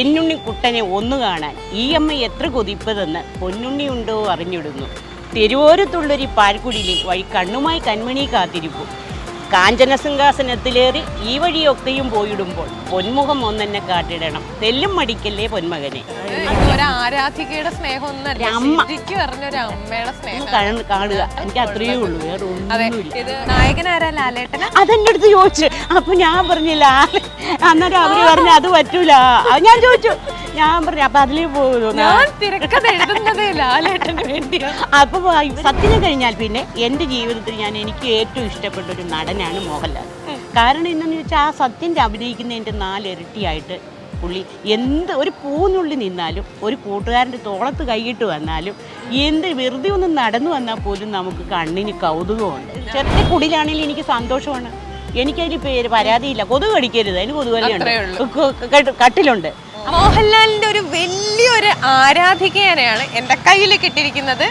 എന്നുണ്ണി കുട്ടനെ ഒന്നു കാണാൻ ഈ അമ്മ എത്ര കൊതിപ്പതെന്ന് പൊന്നുണ്ണി ഉണ്ടോ അറിഞ്ഞിടുന്നു. തെരുവോരത്തുള്ളൊരു പാൽക്കുടിയിലെ വഴി കണ്ണുമായി കൺമണി കാത്തിരിപ്പു. കാഞ്ചന സിംഹാസനത്തിലേറി ഈ വഴിയൊക്കെയും പോയിടുമ്പോൾ പൊന്മുഖം ഒന്നെന്നെ കാട്ടിടണം. തെല്ലും മടിക്കല്ലേ പൊന്മകനെ ആരാധികയുടെ സ്നേഹം കാണുക. എനിക്ക് അത്രയേ ഉള്ളൂ വേറെ ഒന്നുമില്ല അതെന്റെ അടുത്ത് ചോദിച്ചു. അപ്പൊ ഞാൻ പറഞ്ഞില്ല അന്നേരം അവർ പറഞ്ഞു അത് പറ്റൂല. ഞാൻ ചോദിച്ചു. ഞാൻ പറഞ്ഞു അപ്പൊ അതിലേ പോകുന്നു ഞാൻ തിരക്കഥ എഴുതുന്നതേ ലാലേട്ടന് വേണ്ടിയാ. അപ്പൊ സത്യം കഴിഞ്ഞാൽ പിന്നെ എന്റെ ജീവിതത്തിൽ ഞാൻ എനിക്ക് ഏറ്റവും ഇഷ്ടപ്പെട്ട ഒരു നടനാണ് മോഹൻലാൽ. കാരണം എന്താണെന്ന് വെച്ചാൽ ആ സത്യന്റെ അഭിനയിക്കുന്നതിന്റെ നാലിരട്ടിയായിട്ട് പുള്ളി എന്ത് ഒരു പൂന്നുള്ളി നിന്നാലും ഒരു കൂട്ടുകാരന്റെ തോളത്ത് കൈയിട്ട് വന്നാലും എന്ത് വെറുതെ ഒന്ന് നടന്നു വന്നാൽ പോലും നമുക്ക് കണ്ണിന് കൗതുകമുണ്ട്. ചെറിയ കുടിലാണെങ്കിൽ എനിക്ക് സന്തോഷമാണ്. എനിക്കതിൽ പേര് പരാതിയില്ല. കൊതുക് കടിക്കരുത്. അതിന് കൊതുക് അത്രേ വലയുണ്ട് ക- ക- കട്ടിലുണ്ട്. മോഹൻലാലിന്റെ ഒരു വലിയൊരു ആരാധികയാണ് എന്റെ കയ്യിൽ കിട്ടിയിരിക്കുന്നത്.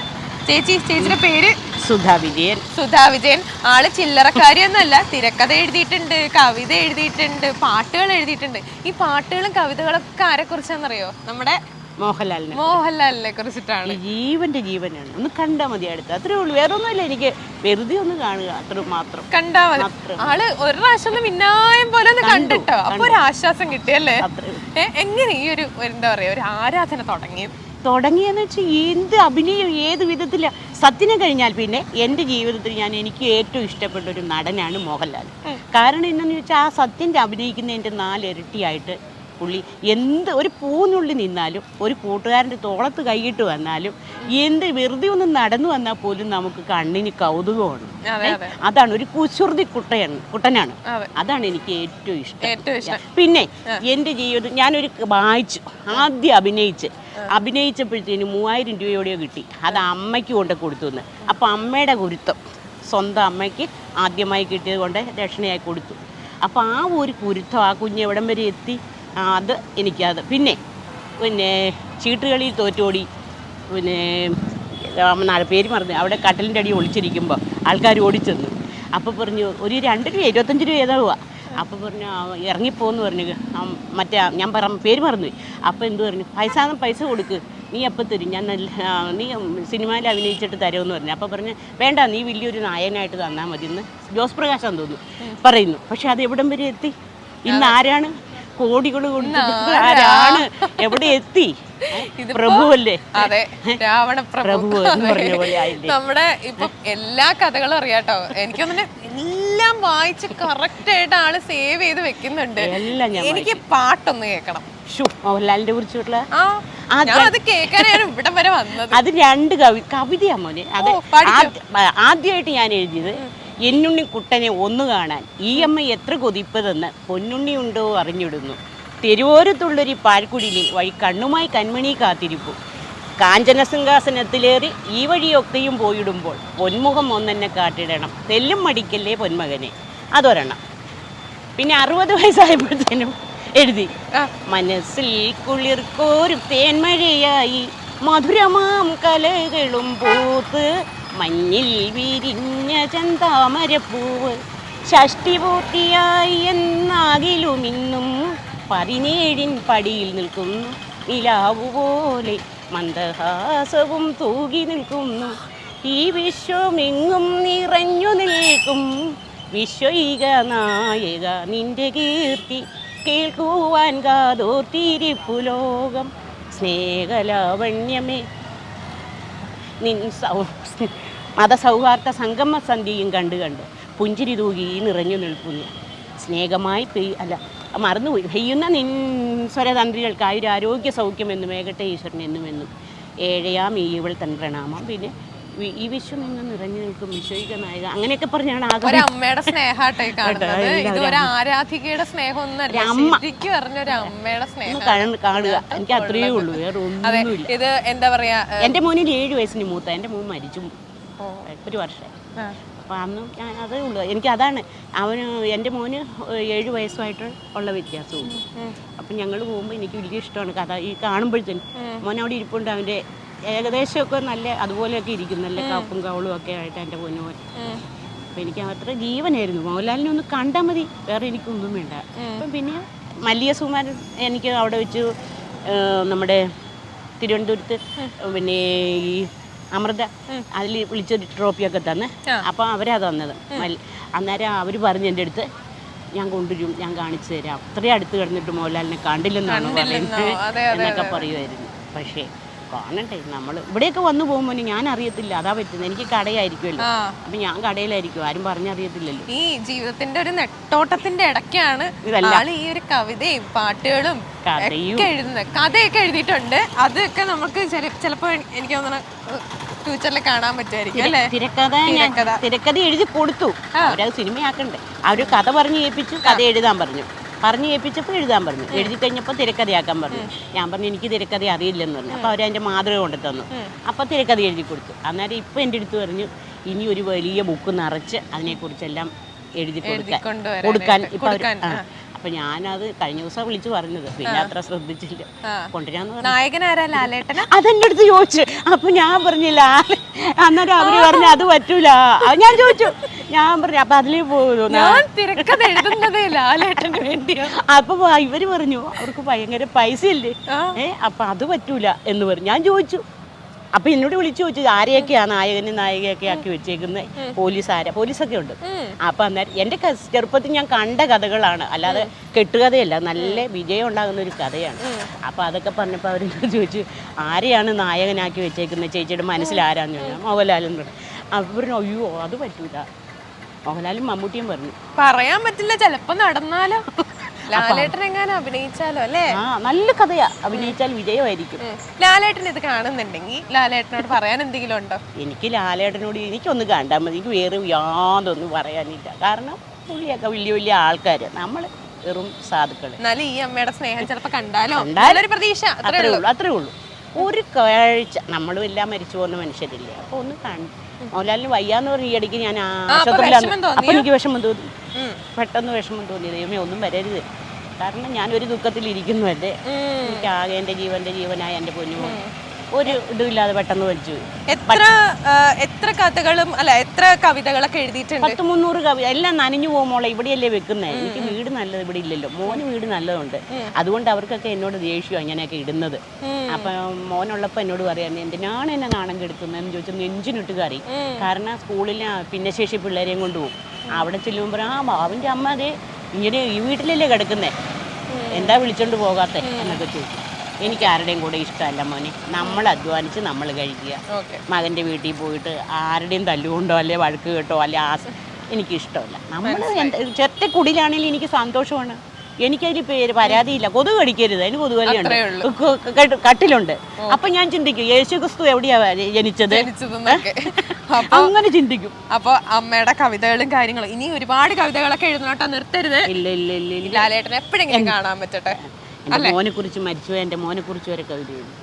ചേച്ചി ചേച്ചിയുടെ പേര്? സുധാ വിജയൻ. സുധാ വിജയൻ. ആൾ ചില്ലറക്കാരിയൊന്നുമല്ല. തിരക്കഥ എഴുതിയിട്ടുണ്ട് കവിത എഴുതിയിട്ടുണ്ട് പാട്ടുകൾ എഴുതിയിട്ടുണ്ട്. ഈ പാട്ടുകളും കവിതകളൊക്കെ ആരെ കുറിച്ചാണെന്നറിയോ? നമ്മുടെ മോഹൻലാലിനെ മോഹൻലാലിനെ കുറിച്ചിട്ടാണ്. ജീവന്റെ ജീവനാണ്. ഒന്ന് കണ്ടാൽ മതി അടുത്ത്. അത്രേ ഉള്ളൂ. വേറെ ഒന്നുമില്ല എനിക്ക് വെറുതെ ഒന്ന് കാണുക. അത്ര മാത്രം. കണ്ടാ മതി. ആൾ ഒരു പ്രാവശ്യം ഒന്ന് മിന്നായം പോലെ ഒന്ന് കണ്ടിട്ടോ. അപ്പൊ ഒരു ആശ്വാസം കിട്ടിയല്ലേ അത്രേ എങ്ങനെ ഈ ഒരു എന്താ പറയാ ഒരു ആരാധന തുടങ്ങിയത് തുടങ്ങിയെന്ന് വെച്ചാൽ എന്ത് അഭിനയം ഏത് വിധത്തില സത്യനെ കഴിഞ്ഞാൽ പിന്നെ എന്റെ ജീവിതത്തിൽ ഞാൻ എനിക്ക് ഏറ്റവും ഇഷ്ടപ്പെട്ട ഒരു നടനാണ് മോഹൻലാൽ. കാരണം എന്താണെന്ന് വെച്ചാൽ ആ സത്യന്റെ നാല് നാലിരട്ടിയായിട്ട് പുള്ളി എന്ത് ഒരു പൂന്നുള്ളി നിന്നാലും ഒരു കൂട്ടുകാരന്റെ തോളത്ത് കൈയിട്ട് വന്നാലും എന്ത് വെറുതെ ഒന്ന് നടന്നു വന്നാൽ പോലും നമുക്ക് കണ്ണിന് കൗതുകമാണ്. അതെ അതെ. അതാണ് ഒരു കുസൃതി കുട്ടയാണ് കുട്ടനാണ്. അതാണ് എനിക്ക് ഏറ്റവും ഇഷ്ടം. പിന്നെ എന്റെ ജീവിതം ഞാനൊരു വായിച്ചു ആദ്യം അഭിനയിച്ച്. അഭിനയിച്ചപ്പോഴത്തേന് മൂവായിരം രൂപയോടെയോ കിട്ടി. അത് അമ്മയ്ക്ക് കൊണ്ട് കൊടുത്തു എന്ന് അപ്പം അമ്മയുടെ ഗുരുത്വം സ്വന്തം അമ്മയ്ക്ക് ആദ്യമായി കിട്ടിയത് കൊണ്ട് ദക്ഷിണയായി കൊടുത്തു. അപ്പോൾ ആ ഒരു കുരുത്തം ആ കുഞ്ഞ് എവിടം വരെ എത്തി? അത് എനിക്കത്. പിന്നെ പിന്നെ ചീട്ടുകളിയിൽ തോറ്റോടി. പിന്നെ നാല് പേര് മറന്നു. അവിടെ കട്ടലിന്റെ അടി ഒളിച്ചിരിക്കുമ്പോൾ ആൾക്കാർ ഓടിച്ചെന്നു. അപ്പോൾ പറഞ്ഞു ഒരു രണ്ട് രൂപ ഇരുപത്തഞ്ച് രൂപ ഏതാവുക അപ്പോൾ പറഞ്ഞു ഇറങ്ങിപ്പോന്ന് പറഞ്ഞു. മറ്റേ ഞാൻ പറ പേര് മറന്നു അപ്പോൾ എന്ത് പറഞ്ഞു? പൈസ പൈസ കൊടുക്ക്. നീ എപ്പോൾ തരും. ഞാൻ നല്ല നീ സിനിമയിൽ അഭിനയിച്ചിട്ട് തരുമെന്ന് പറഞ്ഞു. അപ്പോൾ പറഞ്ഞു വേണ്ട നീ വലിയൊരു നായനായിട്ട് തന്നാൽ മതി എന്ന് ജോസ് പ്രകാശം തോന്നുന്നു. പറയുന്നു. പക്ഷെ അത് എവിടം വരെ എത്തി? ഇന്ന് ആരാണ്? കോടികൾ കൊടുത്തിട്ട് ആരാണ്? എവിടെ എത്തി? പ്രഭുവല്ലേ? അതെ രാവണ പ്രഭു. നമ്മുടെ ഇപ്പൊ എല്ലാ കഥകളും അറിയാട്ടോ. എനിക്കൊന്നെ എല്ലാം വായിച്ച് കറക്റ്റ് ആയിട്ട് ആൾ സേവ് ചെയ്ത് വെക്കുന്നുണ്ട്. എനിക്ക് പാട്ടൊന്ന് കേൾക്കണം. മോഹൻലാലിന്റെ കുറിച്ചുള്ള അത് രണ്ട് കവി കവിതയാ മോനെ. അത് ആദ്യമായിട്ട് ഞാൻ എഴുതിയത് എന്നുണ്ണി കുട്ടനെ ഒന്ന് കാണാൻ ഈ അമ്മ എത്ര കൊതിപ്പതെന്ന് പൊന്നുണ്ണി ഉണ്ടോ അറിഞ്ഞിടുന്നു. തെരുവോരത്തുള്ളൊരു പാൽക്കുടിയിൽ വഴി കണ്ണുമായി കൺമണി കാത്തിരിപ്പു കാഞ്ചന സിംഹാസനത്തിലേറി ഈ വഴിയൊക്കെയും പോയിടുമ്പോൾ പൊന്മുഖം ഒന്നെന്നെ കാട്ടിടണം. തെല്ലും മടിക്കല്ലേ പൊന്മകനെ അതൊരെണ്ണം. പിന്നെ അറുപത് വയസ്സായപ്പോഴത്തേനും എഴുതി. മനസ്സിൽ കുളിർക്കോരും തേന്മഴയായി മധുരമാം കലകളും പൂത്ത് മഞ്ഞിൽ വിരിഞ്ഞ ചന്താമരപ്പൂവ് ഷഷ്ടി പൂർത്തിയായി എന്നാകിലും ഇന്നും പതിനേഴിൻ പടിയിൽ നിൽക്കുന്നു. നിലാവു മന്ദഹാസവും തൂകി നിൽക്കുന്നു. ഈ വിശ്വമെങ്ങും നിറഞ്ഞു നിൽക്കും. വിശ്വൈക നായക നിന്റെ കീർത്തി കേൾക്കുവാൻ കാതോർത്തിരിപ്പു ലോകം. സ്നേഹലാവണ്യമേ നിൻ സൗ മതസൗഹാർദ്ദ സംഗമ സന്ധ്യയും കണ്ട് കണ്ട് പുഞ്ചിരി തൂകി നിറഞ്ഞു നിൽക്കുന്നു. സ്നേഹമായി പെയ് അല്ല മറന്നുപോയി. പെയ്യുന്ന നിൻ സ്വരതന്ത്രികൾക്ക് ആരോഗ്യ സൗഖ്യമെന്നും ഏകട്ടെ ഈശ്വരൻ എന്നുമെന്നും ഏഴയാം ഈ ഇവൾ തൻ പ്രണാമം. പിന്നെ ഈ വിശ്വം ഇന്ന് നിറഞ്ഞു നിൽക്കും. വിശ്വയിക നായക. അങ്ങനെയൊക്കെ പറഞ്ഞാണ് ആകെ അമ്മയുടെ സ്നേഹാട്ടെ കാണുന്നത്. ഇത് ഒരു ആരാധികയുടെ. ശരിക്കും പറഞ്ഞ ഒരു അമ്മയുടെ സ്നേഹം. ഒന്ന് കാണുക. എനിക്ക് അത്രയേ ഉള്ളൂ. വേറെ ഒന്നും ഒന്നുമില്ല ഇത് എന്താ പറയാ എന്റെ മോനിൽ ഏഴ് വയസ്സിന് മൂത്ത. എന്റെ മോൻ മരിച്ചു. ഒരു വർഷം. അപ്പൊ അന്ന് ഞാൻ അതേ ഉള്ളൂ. എനിക്ക് അതാണ്. അവന് എന്റെ മോന് ഏഴ് വയസ്സുമായിട്ട് ഉള്ള വ്യത്യാസവും അപ്പൊ അപ്പം ഞങ്ങൾ പോകുമ്പോൾ എനിക്ക് വലിയ ഇഷ്ടമാണ് കഥ ഈ കാണുമ്പോഴത്തേനും. മോൻ അവിടെ ഇരിപ്പുണ്ട് അവന്റെ ഏകദേശമൊക്കെ നല്ല അതുപോലെയൊക്കെ ഇരിക്കും. നല്ല കപ്പും കവളും ഒക്കെ ആയിട്ട് എന്റെ പൊന്നു പോലെ അപ്പം എനിക്ക് അത്ര ജീവനായിരുന്നു. മോഹൻലാലിനെ ഒന്ന് കണ്ടാൽ മതി. വേറെ എനിക്കൊന്നും വേണ്ട. അപ്പം പിന്നെ മല്ലിയ സുമാരൻ എനിക്ക് അവിടെ വെച്ച് നമ്മുടെ തിരുവനന്തപുരത്ത് പിന്നെ ഈ അമൃത അതിൽ വിളിച്ചൊരു ട്രോഫിയൊക്കെ തന്ന്. അപ്പോൾ അവരാ തന്നത്. അന്നേരം അവർ പറഞ്ഞു എന്റെ അടുത്ത് ഞാൻ കൊണ്ടുവരും ഞാൻ കാണിച്ചു തരാം. അത്രയും അടുത്ത് കിടന്നിട്ട് മോഹൻലാലിനെ കണ്ടില്ലെന്നാണ് പറയുന്നത് എന്നൊക്കെ പറയുമായിരുന്നു പക്ഷേ കാണണ്ടേ നമ്മൾ ഇവിടെയൊക്കെ വന്നു പോകുമ്പോൾ ഞാൻ അറിയത്തില്ല. അതാ പറ്റുന്നത്. എനിക്ക് കടയായിരിക്കുമല്ലോ. അപ്പൊ ഞാൻ കടയിലായിരിക്കും. ആരും പറഞ്ഞറിയത്തില്ലല്ലോ. ഈ ജീവിതത്തിന്റെ ഒരു നെട്ടോട്ടത്തിന്റെ ഇടയ്ക്കാണ് ഇതല്ല. ഈ ഒരു കവിതയും പാട്ടുകളും കഥയും എഴുതുന്നത് കഥയൊക്കെ എഴുതിയിട്ടുണ്ട്. അതൊക്കെ നമുക്ക് ചിലപ്പോ എനിക്ക് തോന്നുന്നു ഫ്യൂച്ചറിൽ കാണാൻ പറ്റുമായിരിക്കും അല്ലേ? തിരക്കഥ ഞാൻ. തിരക്കഥ. എഴുതി കൊടുത്തു. അവരത് സിനിമയാക്കണ്ടേ? അവർ കഥ പറഞ്ഞു ഏൽപ്പിച്ചു കഥ എഴുതാൻ പറഞ്ഞു. പറഞ്ഞു കേൾപ്പിച്ചപ്പോൾ എഴുതാൻ പറഞ്ഞു. എഴുതി കഴിഞ്ഞപ്പോൾ തിരക്കഥയാക്കാൻ പറഞ്ഞു. ഞാൻ പറഞ്ഞു എനിക്ക് തിരക്കഥ അറിയില്ലെന്ന് പറഞ്ഞു. അപ്പോൾ അവരതിന്റെ മാതൃക കൊണ്ടു തന്നു അപ്പോൾ തിരക്കഥ എഴുതി കൊടുത്തു. അന്നേരം ഇപ്പോൾ എന്റെ അടുത്ത് പറഞ്ഞു ഇനി ഒരു വലിയ ബുക്ക് നിറച്ച് അതിനെക്കുറിച്ചെല്ലാം എഴുതി കൊടുക്കാൻ കൊടുക്കാൻ ഇപ്പം. അപ്പം ഞാനത് കഴിഞ്ഞ ദിവസം വിളിച്ചു പറഞ്ഞത്. പിന്നെ അത്ര ശ്രദ്ധിച്ചില്ല. കൊണ്ടുവരാന്ന് പറഞ്ഞു. നായകനാരാ ലാലേട്ടന? അതെന്റെ അടുത്ത് ചോദിച്ചു. അപ്പൊ ഞാൻ പറഞ്ഞില്ല അന്നേരം അവർ പറഞ്ഞു അത് പറ്റൂല. ഞാൻ ചോദിച്ചു. ഞാൻ പറഞ്ഞു അപ്പൊ അതിലേ പോകുന്നു അപ്പൊ ഇവർ പറഞ്ഞു അവർക്ക് ഭയങ്കര പൈസ ഇല്ലേ ഏഹ് അപ്പൊ അത് പറ്റൂല എന്ന് പറഞ്ഞു. ഞാൻ ചോദിച്ചു. അപ്പൊ എന്നോട് വിളിച്ചു ചോദിച്ചു ആരെയൊക്കെയാ നായകന് നായികയൊക്കെ ആക്കി വെച്ചേക്കുന്നത് പോലീസ് ആരാ? പോലീസൊക്കെ ഉണ്ട്. അപ്പൊ അന്നേരം എന്റെ ചെറുപ്പത്തിൽ ഞാൻ കണ്ട കഥകളാണ്. അല്ലാതെ കെട്ടുകഥയല്ല നല്ല വിജയം ഉണ്ടാകുന്ന ഒരു കഥയാണ്. അപ്പൊ അതൊക്കെ പറഞ്ഞപ്പോൾ അവർ ചോദിച്ചു ആരെയാണ് നായകനാക്കി വെച്ചേക്കുന്നത് ചേച്ചിയുടെ മനസ്സിൽ ആരാന്ന് ചോദിച്ചാൽ മോഹൻലാലും അവർ അവർ പറഞ്ഞു അയ്യോ അത് പറ്റൂല. മോഹൻലാലും മമ്മൂട്ടിയും പറഞ്ഞു. പറയാൻ പറ്റില്ല ചെലപ്പോ നടന്നാലോ? ലാലേട്ടൻ എങ്ങാനും അഭിനയിച്ചാലോ അല്ലേ? ആ നല്ല കഥയാ. അഭിനയിച്ചാൽ വിജയമായിരിക്കും. ലാലേട്ടൻ ഇത് കാണുന്നുണ്ടെങ്കിൽ ലാലേട്ടനോട് പറയാൻ എന്തെങ്കിലും ഉണ്ടോ? എനിക്ക് ലാലേട്ടനോട് എനിക്കൊന്ന് കണ്ടാൽ മതി. എനിക്ക് വേറെ യാതൊന്നും പറയാനില്ല. കാരണം പുള്ളിയൊക്കെ വലിയ വലിയ ആൾക്കാർ നമ്മൾ വെറും സാധുക്കൾ എന്നാലും ഈ അമ്മയുടെ സ്നേഹം ചിലപ്പോ കണ്ടാലോ? നല്ലൊരു പ്രതീക്ഷ. അത്രേ ഉള്ളൂ. ഉള്ളൂ അത്രേ ഉള്ളൂ. ഒരു കാഴ്ച. നമ്മളും എല്ലാം മരിച്ചു പോകുന്ന മനുഷ്യരില്ലേ? അപ്പോൾ ഒന്ന് കണ്ടു മോഹൻലാലിന് വയ്യാന്ന് പറഞ്ഞ ഈ ഇടയ്ക്ക് ഞാൻ ആശുപത്രിയിലാണ് അപ്പൊ എനിക്ക് വിഷമം തോന്നി. പെട്ടെന്ന് വിഷമം തോന്നി. ദൈവമേ ഒന്നും വരരുത്. കാരണം ഞാനൊരു ദുഃഖത്തിലിരിക്കുന്നുവല്ലേ. എനിക്ക് ആകെ എന്റെ ജീവന്റെ ജീവനായ എന്റെ പൊന്നു ഒരു ഇടില്ലാതെ പെട്ടെന്ന് വലിച്ചു എത്ര എത്ര കഥകളും അല്ല എത്ര കവിതകളൊക്കെ എഴുതിയിട്ടുണ്ട്? പത്ത് മുന്നൂറ് കവി എല്ലാം നനഞ്ഞു പോകുമ്പോളെ ഇവിടെയല്ലേ വെക്കുന്നത് എനിക്ക് വീട് നല്ലത് ഇവിടെ ഇല്ലല്ലോ. മോന് വീട് നല്ലതുണ്ട്. അതുകൊണ്ട് അവർക്കൊക്കെ എന്നോട് ദേഷ്യം അങ്ങനെയൊക്കെ ഇടുന്നത്. അപ്പൊ മോനുള്ളപ്പോ എന്നോട് പറയാൻ എന്തിനാണ് എന്നെ നാണം കെടുത്തുന്നതെന്ന് ചോദിച്ചാൽ നെഞ്ചിനിട്ട് കറി. കാരണം സ്കൂളിലെ ഭിന്നശേഷി പിള്ളേരെയും കൊണ്ടുപോകും അവിടെ ചെല്ലുമ്പോൾ ആ അവന്റെ അമ്മ അതെ ഇങ്ങനെ ഈ വീട്ടിലല്ലേ കിടക്കുന്നേ? എന്താ വിളിച്ചോണ്ട് പോകാത്തെ? എന്നൊക്കെ ചോദിച്ചു. എനിക്ക് ആരുടെയും കൂടെ ഇഷ്ടമല്ല മോനെ. നമ്മൾ അധ്വാനിച്ച് നമ്മൾ കഴിക്കുക. മകന്റെ മകന്റെ വീട്ടിൽ പോയിട്ട് ആരുടെയും തല്ലുകൊണ്ടോ അല്ലെ വഴക്ക് കേട്ടോ അല്ലെ ആസ് എനിക്കിഷ്ടമല്ല നമ്മൾ ചെറ്റ കുടിലാണെങ്കിലും എനിക്ക് സന്തോഷമാണ്. എനിക്കതിൽ പേര് പരാതിയില്ല. കൊതുക് കടിക്കരുത്. അതിന് കൊതുകലിയുണ്ട് കട്ടിലുണ്ട്. അപ്പൊ ഞാൻ ചിന്തിക്കും യേശു ക്രിസ്തു എവിടെയാ ജനിച്ചത്? അങ്ങനെ ചിന്തിക്കും. അപ്പൊ അമ്മയുടെ കവിതകളും കാര്യങ്ങളും. ഇനി ഒരുപാട് കവിതകളൊക്കെ എഴുതണോട്ടോ നിർത്തരുത്. ഇല്ല ഇല്ല ഇല്ല ലാലേട്ടൻ എപ്പോഴെങ്കിലും കാണാൻ പറ്റട്ടെ. എന്റെ മോനെ കുറിച്ച് മരിച്ചു എന്റെ മോനെ കുറിച്ച് വരെ കവിത എഴുതി